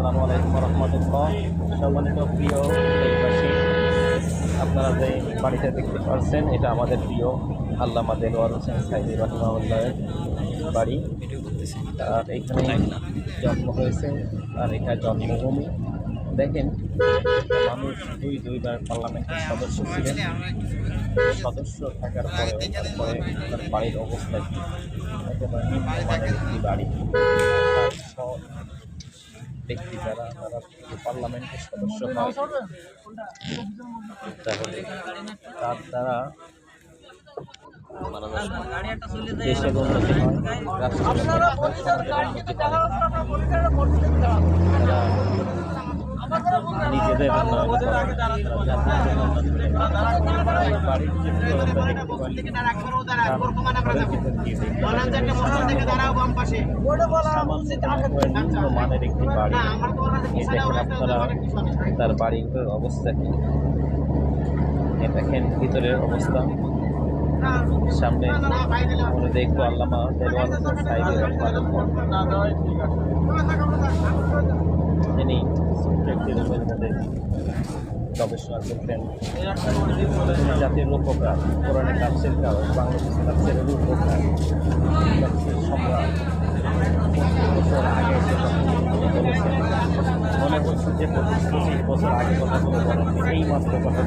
আসসালামু আলাইকুম রহমতুল্লাহ সম্মানিত প্রিয় দেশবাসী, আপনারা যে বাড়িটা দেখতে পাচ্ছেন এটা আমাদের প্রিয় আল্লামা দেলোয়ার হোসেন সাইদি রহমাউল্লাহের বাড়ি। আর এখানে জন্ম হয়েছে আর এখানে জন্মভূমি। দেখেন, মানুষ দুই দুইবার পার্লামেন্টের সদস্য ছিলেন। সদস্য থাকার পরে তারপরে তার বাড়ির অবস্থা কি একেবারে নিম্নমানের একটি বাড়ি। ব্যক্তি যারা তারা পার্লামেন্টের সদস্য হয় তাহলে তার দ্বারা নিজেদের উন্নয়ন মানের একটি বাড়ি দেখেন আপনারা তার বাড়ির অবস্থা কি দেখেন ভিতরের অবস্থা সামনে আমরা দেখব আল্লামা হোসেন মধ্যে গবেষণা করতেন। জাতির রূপকার কোরআনের কাপসের কারণ বাংলাদেশ কাপসের রূপকার সম্রাট মনে হচ্ছে যে পঁচিশ বছর আগে কথাগুলো এই মাত্র কথা